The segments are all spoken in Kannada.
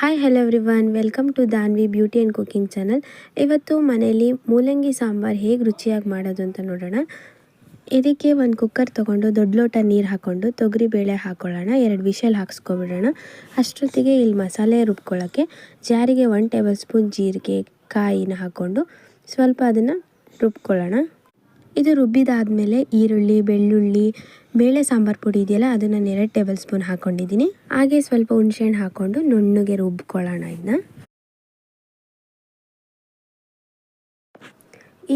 Hi hello everyone welcome to Danvi beauty and cooking channel ಇವತ್ತು ಮನೆಯಲ್ಲಿ ಮೂಲಂಗಿ ಸಾಂಬಾರು ಹೇಗೆ ರುಚಿಯಾಗಿ ಮಾಡೋದು ಅಂತ ನೋಡೋಣ. ಇದಕ್ಕೆ ಒಂದು ಕುಕ್ಕರ್ ತೊಗೊಂಡು ದೊಡ್ಡ ಲೋಟ ನೀರು ಹಾಕ್ಕೊಂಡು ತೊಗರಿ ಬೇಳೆ ಹಾಕ್ಕೊಳ್ಳೋಣ ಎರಡು ವಿಷಲ್ ಹಾಕ್ಸ್ಕೊಬಿಡೋಣ. ಅಷ್ಟೊತ್ತಿಗೆ ಇಲ್ಲಿ ಮಸಾಲೆ ರುಬ್ಕೊಳ್ಳೋಕ್ಕೆ ಜಾರಿಗೆ ಒನ್ ಟೇಬಲ್ ಸ್ಪೂನ್ ಜೀರಿಗೆ ಕಾಯಿನ ಹಾಕ್ಕೊಂಡು ಸ್ವಲ್ಪ ಅದನ್ನು ರುಬ್ಕೊಳ್ಳೋಣ. ಇದು ರುಬ್ಬಿದಾದಮೇಲೆ ಈರುಳ್ಳಿ, ಬೆಳ್ಳುಳ್ಳಿ, ಬೇಳೆ ಸಾಂಬಾರು ಪುಡಿ ಇದೆಯಲ್ಲ, ಅದನ್ನು ನಾನು ಎರಡು ಟೇಬಲ್ ಸ್ಪೂನ್ ಹಾಕ್ಕೊಂಡಿದ್ದೀನಿ ಹಾಗೆ ಸ್ವಲ್ಪ ಹುಣಸೆಹಣ್ಣು ಹಾಕ್ಕೊಂಡು ನುಣ್ಣಗೆ ರುಬ್ಕೊಳ್ಳೋಣ ಇದನ್ನ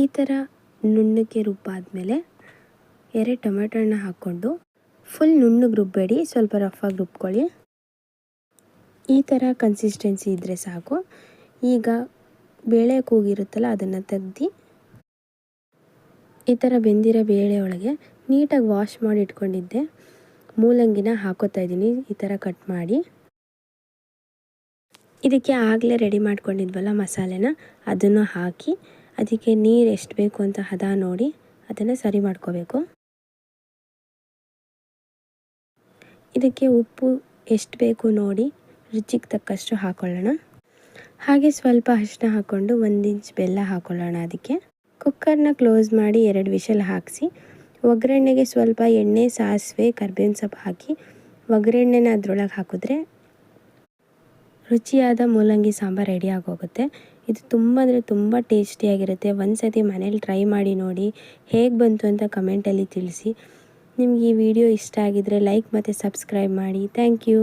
ಈ ಥರ ನುಣ್ಣಗೆ ರುಬ್ಬಾದಮೇಲೆ ಎರಡು ಟೊಮೆಟೊ ಹಣ್ಣು ಹಾಕ್ಕೊಂಡು ಫುಲ್ ನುಣ್ಣಗೆ ರುಬ್ಬಬೇಡಿ ಸ್ವಲ್ಪ ರಫಾಗಿ ರುಬ್ಕೊಳ್ಳಿ. ಈ ಥರ ಕನ್ಸಿಸ್ಟೆನ್ಸಿ ಇದ್ದರೆ ಸಾಕು. ಈಗ ಬೇಳೆ ಕೂಗಿರುತ್ತಲ್ಲ, ಅದನ್ನು ತೆಗ್ದು ಈ ಥರ ಬೆಂದಿರೋ ಬೇಳೆ ಒಳಗೆ ನೀಟಾಗಿ ವಾಶ್ ಮಾಡಿ ಇಟ್ಕೊಂಡಿದ್ದೆ. ಮೂಲಂಗಿನ ಹಾಕೋತಾ ಇದ್ದೀನಿ, ಈ ಥರ ಕಟ್ ಮಾಡಿ. ಇದಕ್ಕೆ ಆಗಲೇ ರೆಡಿ ಮಾಡ್ಕೊಂಡಿದ್ವಲ್ಲ ಮಸಾಲೆನ, ಅದನ್ನು ಹಾಕಿ ಅದಕ್ಕೆ ನೀರು ಎಷ್ಟು ಬೇಕು ಅಂತ ಹದ ನೋಡಿ ಅದನ್ನು ಸರಿ ಮಾಡ್ಕೋಬೇಕು. ಇದಕ್ಕೆ ಉಪ್ಪು ಎಷ್ಟು ಬೇಕು ನೋಡಿ ರುಚಿಗೆ ತಕ್ಕಷ್ಟು ಹಾಕೊಳ್ಳೋಣ. ಹಾಗೆ ಸ್ವಲ್ಪ ಅರಿಶಿನ ಹಾಕ್ಕೊಂಡು ಒಂದು ಇಂಚ್ ಬೆಲ್ಲ ಹಾಕೊಳ್ಳೋಣ ಅದಕ್ಕೆ. ಕುಕ್ಕರ್ನ ಕ್ಲೋಸ್ ಮಾಡಿ ಎರಡು ವಿಷಲ್ ಹಾಕಿಸಿ, ಒಗ್ಗರಣೆಗೆ ಸ್ವಲ್ಪ ಎಣ್ಣೆ, ಸಾಸಿವೆ, ಕರ್ಬೇವಿನ ಸೊಪ್ಪು ಹಾಕಿ ಒಗ್ಗರಣೆನ ಅದ್ರೊಳಗೆ ಹಾಕಿದ್ರೆ ರುಚಿಯಾದ ಮೂಲಂಗಿ ಸಾಂಬಾರು ರೆಡಿ ಆಗೋಗುತ್ತೆ. ಇದು ತುಂಬ ಅಂದರೆ ತುಂಬ ಟೇಸ್ಟಿಯಾಗಿರುತ್ತೆ ಒಂದು ಸತಿ ಮನೇಲಿ ಟ್ರೈ ಮಾಡಿ ನೋಡಿ ಹೇಗೆ ಬಂತು ಅಂತ ಕಮೆಂಟಲ್ಲಿ ತಿಳಿಸಿ. ನಿಮ್ಗೆ ಈ ವಿಡಿಯೋ ಇಷ್ಟ ಆಗಿದರೆ ಲೈಕ್ ಮತ್ತು ಸಬ್ಸ್ಕ್ರೈಬ್ ಮಾಡಿ. Thank you